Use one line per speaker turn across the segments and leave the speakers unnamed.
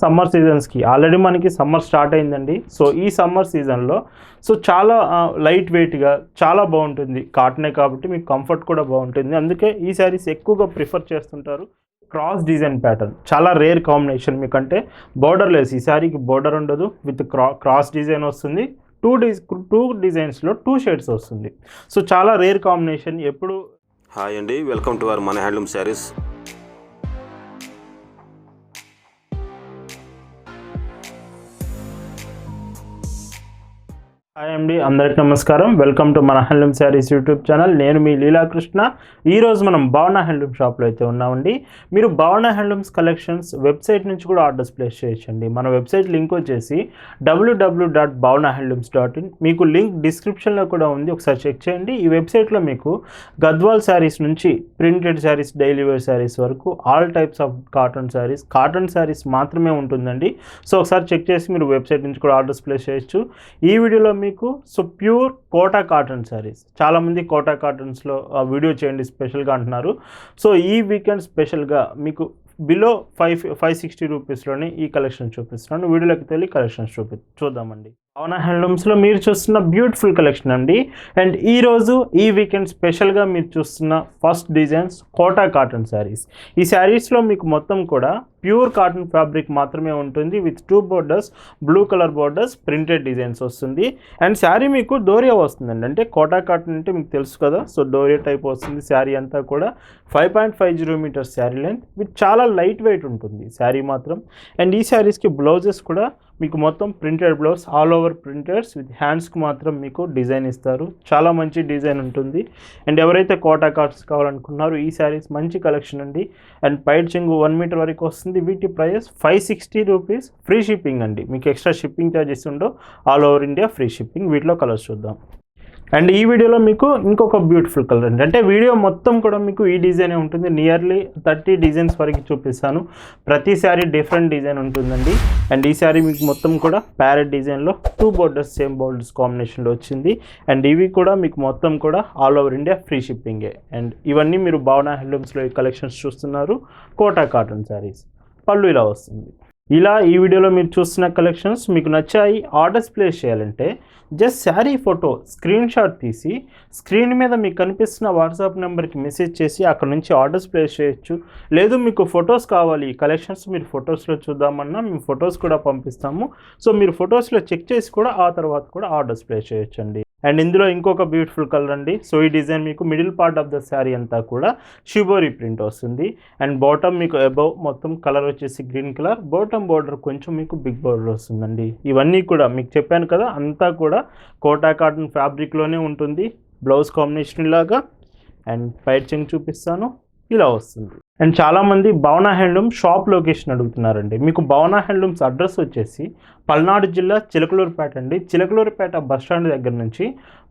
Summer సీజన్స్కి. Already మనకి summer start అయిందండి. సో ఈ సమ్మర్ సీజన్లో సో చాలా లైట్ వెయిట్గా చాలా బాగుంటుంది. కాటనే కాబట్టి మీకు కంఫర్ట్ కూడా బాగుంటుంది. అందుకే ఈ శారీస్ ఎక్కువగా ప్రిఫర్ చేస్తుంటారు క్రాస్ డిజైన్ ప్యాటర్న్. చాలా రేర్ కాంబినేషన్ మీకంటే బోర్డర్ లెస్ ఈ శారీకి బోర్డర్ ఉండదు. విత్ క్రా క్రాస్ డిజైన్ వస్తుంది. టూ డిజ్ టూ డిజైన్స్లో టూ షేడ్స్ వస్తుంది. సో చాలా రేర్ కాంబినేషన్. ఎప్పుడు
హాయ్ అండి. వెల్కమ్ టు అవర్ మన హ్యాండ్లూమ్ శారీస్.
హాయ్ అండి అందరికి నమస్కారం. వెల్కమ్ టు మన హ్యాండ్లూమ్ శారీస్ యూట్యూబ్ ఛానల్ నేను మీ లీలాకృష్ణ. ఈరోజు మనం భావన హ్యాండ్లూమ్ షాప్లో అయితే ఉన్నామండి. మీరు భావన హ్యాండ్లూమ్స్ కలెక్షన్స్ వెబ్సైట్ నుంచి కూడా ఆర్డర్స్ ప్లేస్ చేయొచ్చండి. మన వెబ్సైట్ లింక్ వచ్చేసి WW dot Bhavana handlooms dot in మీకు లింక్ డిస్క్రిప్షన్లో కూడా ఉంది. ఒకసారి చెక్ చేయండి. ఈ వెబ్సైట్లో మీకు గద్వాల్ శారీస్ నుంచి printed saris daily wear saris వరకు all types of cotton saris cotton saris మాత్రమే ఉంటుందండి. సో ఒకసారి చెక్ చేసి మీరు వెబ్సైట్ నుంచి కూడా ఆర్డర్స్ ప్లేస్ చేయొచ్చు. ఈ వీడియోలో మీకు? So pure Kota cotton saris. చాలామంది కోటా కాటన్స్లో వీడియో చేయండి స్పెషల్గా అంటున్నారు. సో ఈ వీకెండ్ స్పెషల్గా మీకు బిలో ఫైవ్ ఫైవ్ సిక్స్టీ రూపీస్లోనే ఈ కలెక్షన్ చూపిస్తున్నాను. వీడియోలోకి తెలియ కలెక్షన్స్ చూపి చూద్దామండి. పవన హ్యాండ్లూమ్స్లో మీరు చూస్తున్న బ్యూటిఫుల్ కలెక్షన్ అండి. అండ్ ఈరోజు ఈ వీకెండ్ స్పెషల్గా మీరు చూస్తున్న first designs Kota cotton saris ఈ శారీస్లో మీకు మొత్తం కూడా ప్యూర్ కాటన్ ఫ్యాబ్రిక్ మాత్రమే ఉంటుంది. With two borders blue colour borders printed designs వస్తుంది. అండ్ శారీ మీకు డోరియా వస్తుందండి. అంటే కోటా కాటన్ అంటే మీకు తెలుసు కదా. సో డోరియా టైప్ వస్తుంది. శారీ అంతా కూడా five point five zero metres sari length with చాలా లైట్ వెయిట్ ఉంటుంది. శారీ మాత్రం. అండ్ ఈ శారీస్కి బ్లౌజెస్ కూడా మీకు మొత్తం printed blouse all over printers with హ్యాండ్స్కి మాత్రం మీకు డిజైన్ ఇస్తారు. చాలా మంచి డిజైన్ ఉంటుంది. అండ్ ఎవరైతే కోటా కార్డ్స్ కావాలనుకున్నారో ఈ శారీస్ మంచి కలెక్షన్ అండి. అండ్ పైట్ చెంగు వన్ మీటర్ వరకు వస్తుంది. వీటి price five sixty rupees free shipping అండి. మీకు ఎక్స్ట్రా షిప్పింగ్ ఛార్జెస్ ఉండవు. All over India free shipping వీటిలో కలర్స్ చూద్దాం. అండ్ ఈ వీడియోలో మీకు ఇంకొక బ్యూటిఫుల్ కలర్ అండి. అంటే వీడియో మొత్తం కూడా మీకు ఈ డిజైనే ఉంటుంది. నియర్లీ థర్టీ డిజైన్స్ వరకు చూపిస్తాను. ప్రతి శారీ డిఫరెంట్ డిజైన్ ఉంటుందండి. అండ్ ఈ శారీ మీకు మొత్తం కూడా ప్యారెట్ డిజైన్లో టూ బోర్డర్స్ సేమ్ బోర్డర్స్ కాంబినేషన్లో వచ్చింది. అండ్ ఇవి కూడా మీకు మొత్తం కూడా ఆల్ ఓవర్ ఇండియా ఫ్రీ షిప్పింగే అండ్ ఇవన్నీ మీరు భావన హ్యాండ్లూమ్స్లో ఈ కలెక్షన్స్ చూస్తున్నారు. కోటా కాటన్ శారీస్ పళ్ళు ఇలా వస్తుంది. ఇలా ఈ వీడియోలో మీరు చూస్తున్న కలెక్షన్స్ మీకు నచ్చాయి ఆర్డర్స్ ప్లేస్ చేయాలంటే just sari photo screen shot తీసి స్క్రీన్ మీద మీకు కనిపిస్తున్న వాట్సాప్ నెంబర్కి మెసేజ్ చేసి అక్కడ నుంచి ఆర్డర్స్ ప్లేస్ చేయొచ్చు. లేదు మీకు ఫొటోస్ కావాలి ఈ కలెక్షన్స్ మీరు ఫొటోస్లో చూద్దామన్నా మేము ఫొటోస్ కూడా పంపిస్తాము. సో మీరు ఫొటోస్లో చెక్ చేసి కూడా ఆ తర్వాత కూడా ఆర్డర్స్ ప్లేస్ చేయొచ్చండి. అండ్ ఇందులో ఇంకొక బ్యూటిఫుల్ కలర్ అండి. సో ఈ డిజైన్ మీకు middle part of the sari అంతా కూడా షిబోరీ ప్రింట్ వస్తుంది. అండ్ బాటమ్ మీకు అబౌవ్ మొత్తం కలర్ వచ్చేసి గ్రీన్ కలర్ బాటమ్ బార్డర్ కొంచెం మీకు బిగ్ బార్డర్ వస్తుందండి. ఇవన్నీ కూడా మీకు చెప్పాను కదా అంతా కూడా కోటా కాటన్ ఫ్యాబ్రిక్లోనే ఉంటుంది. బ్లౌజ్ కాంబినేషన్ లాగా. అండ్ ఫైర్ చెంగ్ చూపిస్తాను. ఇలా వస్తుంది. అండ్ చాలామంది భవన హ్యాండ్లూమ్ షాప్ లొకేషన్ అడుగుతున్నారండి. మీకు భవన హ్యాండ్లూమ్స్ అడ్రస్ వచ్చేసి పల్నాడు జిల్లా చిలకలూరుపేట అండి. చిలకలూరుపేట బస్ స్టాండ్ దగ్గర నుంచి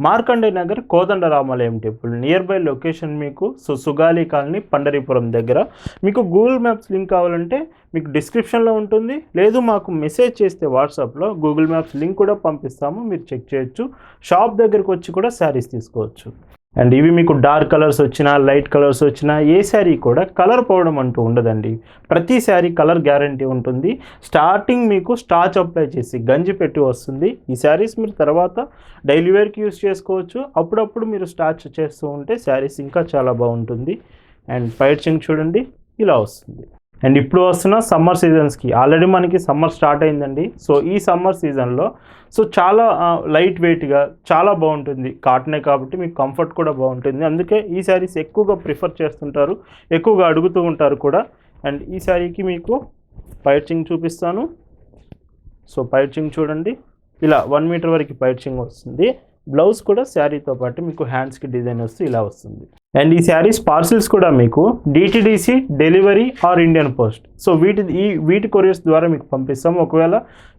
Markande Nagar Kodanda Ramalayam temple. Near by location మీకు సో సుగాలి కాలనీ పండరీపురం దగ్గర. మీకు గూగుల్ మ్యాప్స్ లింక్ కావాలంటే మీకు డిస్క్రిప్షన్లో ఉంటుంది. లేదు మాకు మెసేజ్ చేస్తే వాట్సాప్లో గూగుల్ మ్యాప్స్ లింక్ కూడా పంపిస్తాము. మీరు చెక్ చేయొచ్చు. షాప్ దగ్గరకు వచ్చి కూడా శారీస్ తీసుకోవచ్చు. అండ్ ఇవి మీకు డార్క్ కలర్స్ వచ్చినా లైట్ కలర్స్ వచ్చినా ఏ శారీ కూడా కలర్ పోవడం అంటూ ఉండదండి. ప్రతి శారీ కలర్ గ్యారంటీ ఉంటుంది. స్టార్టింగ్ మీకు స్టాచ్ అప్లై చేసి గంజి పెట్టి వస్తుంది. ఈ శారీస్ మీరు తర్వాత డైలీ వేర్కి యూస్ చేసుకోవచ్చు. అప్పుడప్పుడు మీరు స్టాచ్ చేస్తూ ఉంటే శారీస్ ఇంకా చాలా బాగుంటుంది. అండ్ పైచింగ్ చూడండి ఇలా వస్తుంది. అండ్ ఇప్పుడు వస్తున్న సమ్మర్ సీజన్స్కి. ఆల్రెడీ మనకి సమ్మర్ స్టార్ట్ అయిందండి. సో ఈ సమ్మర్ సీజన్లో సో చాలా లైట్ వెయిట్గా చాలా బాగుంటుంది. కాటనే కాబట్టి మీకు కంఫర్ట్ కూడా బాగుంటుంది. అందుకే ఈ శారీస్ ఎక్కువగా ప్రిఫర్ చేస్తుంటారు. ఎక్కువగా అడుగుతూ ఉంటారు కూడా. అండ్ ఈ శారీకి మీకు పైచింగ్ చూపిస్తాను. సో పైచింగ్ చూడండి. ఇలా వన్ మీటర్ వరకు పైచింగ్ వస్తుంది. బ్లౌజ్ కూడా శారీతో పాటు మీకు హ్యాండ్స్కి డిజైన్ వస్తూ ఇలా వస్తుంది. అండ్ ఈ శారీస్ పార్సిల్స్ కూడా మీకు DTDC delivery or Indian post so వీటి ఈ వీటి కొరియర్స్ ద్వారా మీకు పంపిస్తాం ఒకవేళ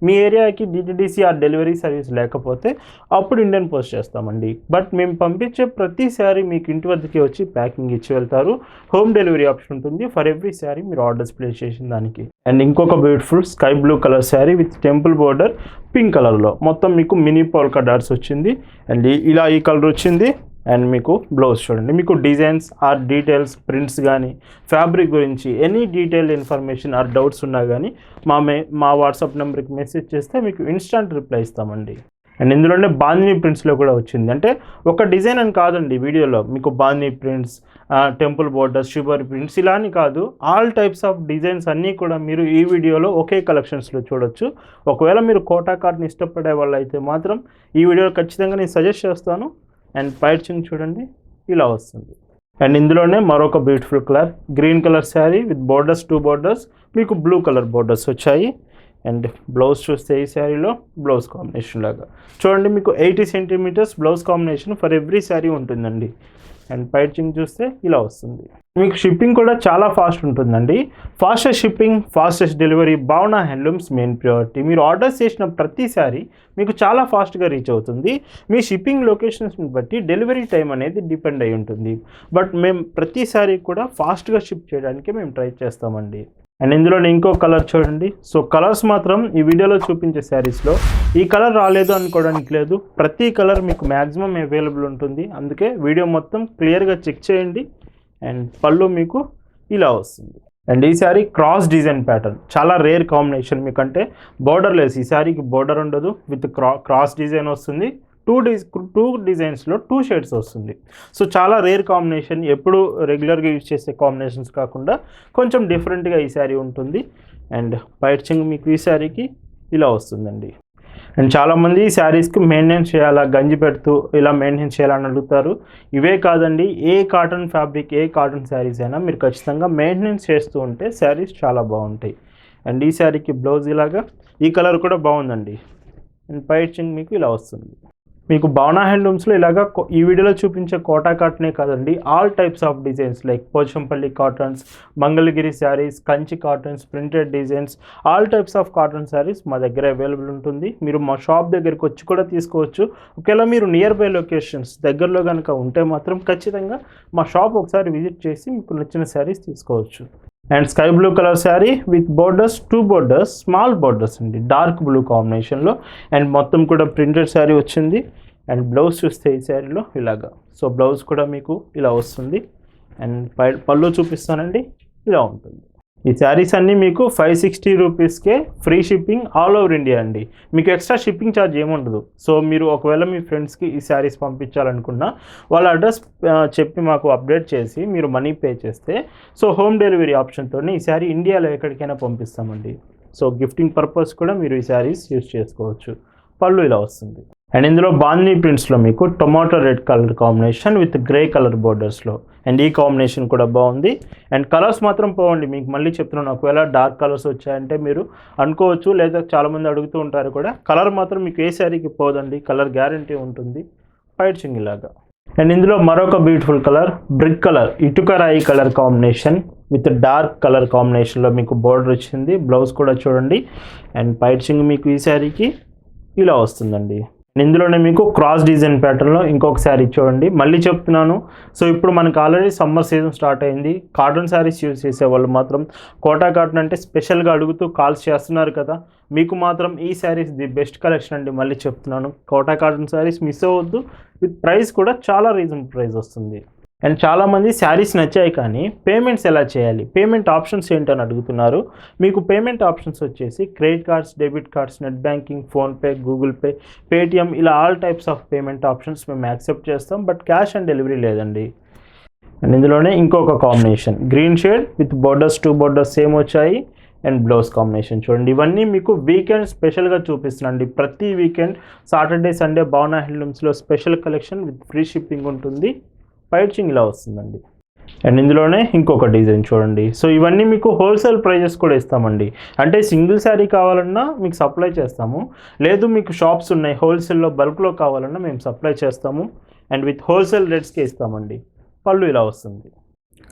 మీ ఏరియాకి డిటిడిసి ఆర్ డెలివరీ సర్వీస్ లేకపోతే అప్పుడు ఇండియన్ పోస్ట్ చేస్తామండి. బట్ మేము పంపించే ప్రతి శారీ మీకు ఇంటి వద్దకి వచ్చి ప్యాకింగ్ ఇచ్చి వెళ్తారు. హోమ్ డెలివరీ ఆప్షన్ ఉంటుంది. ఫర్ ఎవ్రీ శారీ మీరు ఆర్డర్స్ ప్లేస్ చేసిన దానికి. అండ్ ఇంకొక beautiful sky blue colour sari with temple border pink కలర్లో మొత్తం మీకు మినీ పోల్కా డాట్స్ వచ్చింది. అండ్ ఇలా ఈ కలర్ వచ్చింది. అండ్ మీకు బ్లౌజ్ చూడండి. మీకు డిజైన్స్ ఆర్ డీటెయిల్స్ ప్రింట్స్ కానీ ఫ్యాబ్రిక్ గురించి any detail information or doubts ఉన్నా కానీ మా మే మా వాట్సాప్ నెంబర్కి మెసేజ్ చేస్తే మీకు ఇన్స్టంట్ రిప్లై ఇస్తామండి. అండ్ ఇందులోనే బాంధిని ప్రింట్స్లో కూడా వచ్చింది. అంటే ఒక డిజైన్ అని కాదండి వీడియోలో. మీకు bandhani prints temple borders sugar prints ఇలా అని కాదు. ఆల్ టైప్స్ ఆఫ్ డిజైన్స్ అన్నీ కూడా మీరు ఈ వీడియోలో ఒకే కలెక్షన్స్లో చూడొచ్చు. ఒకవేళ మీరు కోటా కార్డ్ని ఇష్టపడే వాళ్ళు అయితే మాత్రం ఈ వీడియోలో ఖచ్చితంగా నేను సజెస్ట్ చేస్తాను. అండ్ పైచింగ్ చూడండి ఇలా వస్తుంది. అండ్ ఇందులోనే మరొక beautiful colour green colour sari with borders two borders మీకు బ్లూ కలర్ బోర్డర్స్ వచ్చాయి. అండ్ బ్లౌజ్ చూస్తే ఈ శారీలో బ్లౌజ్ కాంబినేషన్ లాగా. చూడండి మీకు eighty centimetres blouse combination for every sari ఉంటుందండి. అండ్ పైచింగ్ చూస్తే ఇలా వస్తుంది. మీకు షిప్పింగ్ కూడా చాలా ఫాస్ట్ ఉంటుందండి. Fastest shipping fastest delivery Bhavana handlooms main priority మీరు ఆర్డర్స్ చేసిన ప్రతిసారి మీకు చాలా ఫాస్ట్గా రీచ్ అవుతుంది. మీ షిప్పింగ్ లొకేషన్స్ని బట్టి డెలివరీ టైం అనేది డిపెండ్ అయి ఉంటుంది. బట్ మేము ప్రతిసారి కూడా ఫాస్ట్గా షిప్ చేయడానికి మేము ట్రై చేస్తామండి. అండ్ ఇందులోనే ఇంకో కలర్ చూడండి. సో కలర్స్ మాత్రం ఈ వీడియోలో చూపించే శారీస్లో ఈ కలర్ రాలేదు అనుకోవడానికి లేదు. ప్రతి కలర్ మీకు మ్యాక్సిమం అవైలబుల్ ఉంటుంది. అందుకే వీడియో మొత్తం క్లియర్గా చెక్ చేయండి. అండ్ పళ్ళు మీకు ఇలా వస్తుంది. అండ్ ఈ శారీ క్రాస్ డిజైన్ ప్యాటర్న్ చాలా రేర్ కాంబినేషన్ మీకంటే బోర్డర్ లెస్ ఈ శారీకి బోర్డర్ ఉండదు. విత్ క్రా క్రాస్ డిజైన్ వస్తుంది. టూ డిజ్ టూ డిజైన్స్లో టూ షేడ్స్ వస్తుంది. సో చాలా రేర్ కాంబినేషన్. ఎప్పుడు రెగ్యులర్గా యూజ్ చేసే కాంబినేషన్స్ కాకుండా కొంచెం డిఫరెంట్గా ఈ శారీ ఉంటుంది. అండ్ పైచింగ్ మీకు ఈ శారీకి ఇలా వస్తుందండి. అండ్ చాలామంది ఈ శారీస్కి మెయింటైన్ చేయాలా గంజి పెడుతూ ఇలా మెయింటైన్ చేయాలని అడుగుతారు. ఇవే కాదండి ఏ కాటన్ ఫ్యాబ్రిక్ ఏ కాటన్ శారీస్ అయినా మీరు ఖచ్చితంగా మెయింటెనెన్స్ చేస్తూ ఉంటే శారీస్ చాలా బాగుంటాయి. అండ్ ఈ శారీకి బ్లౌజ్ ఇలాగా ఈ కలర్ కూడా బాగుందండి. అండ్ పైచింగ్ మీకు ఇలా వస్తుంది. మీకు భావనా హ్యాండ్లూమ్స్లో ఇలాగ కో- ఈ వీడియోలో చూపించే కోటా కాటనే కాదండి. All types of designs like Pochampalli cottons Mangalagiri saris Kanchi cottons printed designs all types of cotton saris మా దగ్గర అవైలబుల్ ఉంటుంది. మీరు మా షాప్ దగ్గరికి వచ్చి కూడా తీసుకోవచ్చు. ఒకవేళ మీరు నియర్ బై లొకేషన్స్ దగ్గరలో కనుక ఉంటే మాత్రం ఖచ్చితంగా మా షాప్ ఒకసారి విజిట్ చేసి మీకు నచ్చిన శారీస్ తీసుకోవచ్చు. And sky blue colour sari with borders two borders small borders అండి. డార్క్ బ్లూ కాంబినేషన్లో. అండ్ మొత్తం కూడా ప్రింటెడ్ శారీ వచ్చింది. అండ్ బ్లౌజ్ చూస్తే ఈ శారీలో ఇలాగా. సో బ్లౌజ్ కూడా మీకు ఇలా వస్తుంది. అండ్ పై పళ్ళు చూపిస్తానండి. ఇలా ఉంటుంది. ఈ శారీస్ అన్నీ మీకు ఫైవ్ సిక్స్టీ రూపీస్కే free shipping all over India అండి. మీకు ఎక్స్ట్రా షిప్పింగ్ ఛార్జ్ ఏముండదు. సో మీరు ఒకవేళ మీ ఫ్రెండ్స్కి ఈ శారీస్ పంపించాలనుకున్నా వాళ్ళ అడ్రస్ చెప్పి మాకు అప్డేట్ చేసి మీరు మనీ పే చేస్తే సో హోమ్ డెలివరీ ఆప్షన్తో ఈ శారీ ఇండియాలో ఎక్కడికైనా పంపిస్తామండి. సో గిఫ్టింగ్ పర్పస్ కూడా మీరు ఈ శారీస్ యూజ్ చేసుకోవచ్చు. పళ్ళు ఇలా వస్తుంది. అండ్ ఇందులో బాందీ ప్రింట్స్లో మీకు tomato red colour combination with grey colour బోర్డర్స్లో and ఈ కాంబినేషన్ కూడా బాగుంది. అండ్ కలర్స్ మాత్రం పోవండి. మీకు మళ్ళీ చెప్తున్నాను ఒకవేళ డార్క్ కలర్స్ వచ్చాయంటే మీరు అనుకోవచ్చు లేదా చాలామంది అడుగుతూ ఉంటారు కూడా కలర్ మాత్రం మీకు ఏ శారీకి పోదండి. కలర్ గ్యారంటీ ఉంటుంది. పైట్ చింగిలాగా అండ్ ఇందులో మరొక బ్యూటిఫుల్ కలర్ బ్రిక్ కలర్ ఇటుక రాయి colour combination with dark colour కాంబినేషన్లో మీకు బోర్డర్ వచ్చింది. బ్లౌజ్ కూడా చూడండి. అండ్ పైచింగ్ మీకు ఈ శారీకి ఇలా వస్తుందండి. ఇందులోనే మీకు క్రాస్ డిజైన్ ప్యాటర్న్లో ఇంకొక శారీ చూడండి మళ్ళీ చెప్తున్నాను. సో ఇప్పుడు మనకు ఆల్రెడీ సమ్మర్ సీజన్ స్టార్ట్ అయింది. కాటన్ శారీస్ యూజ్ చేసే వాళ్ళు మాత్రం కోటా కాటన్ అంటే స్పెషల్గా అడుగుతూ కాల్స్ చేస్తున్నారు కదా. మీకు మాత్రం ఈ శారీస్ ది బెస్ట్ కలెక్షన్ అండి. మళ్ళీ చెప్తున్నాను. కోటా కాటన్ శారీస్ మిస్ అవ్వద్దు. విత్ ప్రైస్ కూడా చాలా రీజనబుల్ ప్రైస్ వస్తుంది. అండ్ చాలామంది శారీస్ నచ్చాయి కానీ పేమెంట్స్ ఎలా చేయాలి? పేమెంట్ ఆప్షన్స్ ఏంటని అడుగుతున్నారు. మీకు పేమెంట్ ఆప్షన్స్ వచ్చేసి credit cards debit cards net banking PhonePe Google Pay Paytm ఇలా all types of payment options మేము యాక్సెప్ట్ చేస్తాం. బట్ క్యాష్ అండ్ డెలివరీ లేదండి. అండ్ ఇందులోనే ఇంకొక combination. Green shade with borders two borders same వచ్చాయి. And blouse combination చూడండి. ఇవన్నీ మీకు వీకెండ్ స్పెషల్గా చూపిస్తున్నాండి ప్రతి weekend Saturday Sunday Bhavana హ్యాండ్లూమ్స్లో special collection with free shipping ఉంటుంది. పైచింగ్ ఇలా వస్తుందండి. అండ్ ఇందులోనే ఇంకొక డిజైన్ చూడండి. సో ఇవన్నీ మీకు హోల్సేల్ ప్రైజెస్ కూడా ఇస్తామండి. అంటే సింగిల్ శారీ కావాలన్నా మీకు సప్లై చేస్తాము. లేదు మీకు షాప్స్ ఉన్నాయి హోల్సేల్లో బల్క్లో కావాలన్నా మేము సప్లై చేస్తాము. అండ్ విత్ హోల్సేల్ రేట్స్కే ఇస్తామండి. పళ్ళు ఇలా వస్తుంది.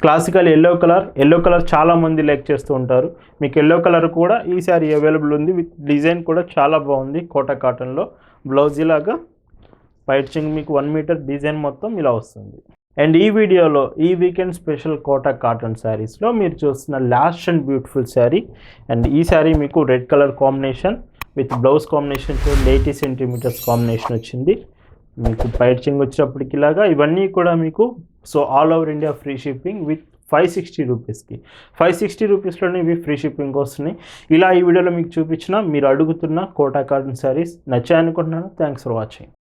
Classical yellow colour yellow colour చాలా మంది లైక్ చేస్తూ ఉంటారు. మీకు ఎల్లో కలర్ కూడా ఈ శారీ అవైలబుల్ ఉంది. విత్ డిజైన్ కూడా చాలా బాగుంది. కోటా కాటన్లో బ్లౌజ్ ఇలాగా పైచింగ్ మీకు వన్ మీటర్ డిజైన్ మొత్తం ఇలా వస్తుంది. అండ్ ఈ వీడియోలో ఈ వీకెండ్ స్పెషల్ కోటా కాటన్ శారీస్లో మీరు చూస్తున్న last and beautiful sari. And ఈ శారీ మీకు red colour combination with blouse combination చూడండి ఎయిటీ సెంటీమీటర్స్ కాంబినేషన్ వచ్చింది. మీకు పైచింగ్ చెంగ్ ఇలాగా ఇవన్నీ కూడా మీకు so all over India free shipping with five sixty రూపీస్కి ఫైవ్ సిక్స్టీ రూపీస్లోనే ఇవి ఫ్రీ షిప్పింగ్ వస్తున్నాయి. ఇలా ఈ వీడియోలో మీకు చూపించిన మీరు అడుగుతున్న Kota cotton saris నచ్చాయనుకుంటున్నాను. Thanks for watching.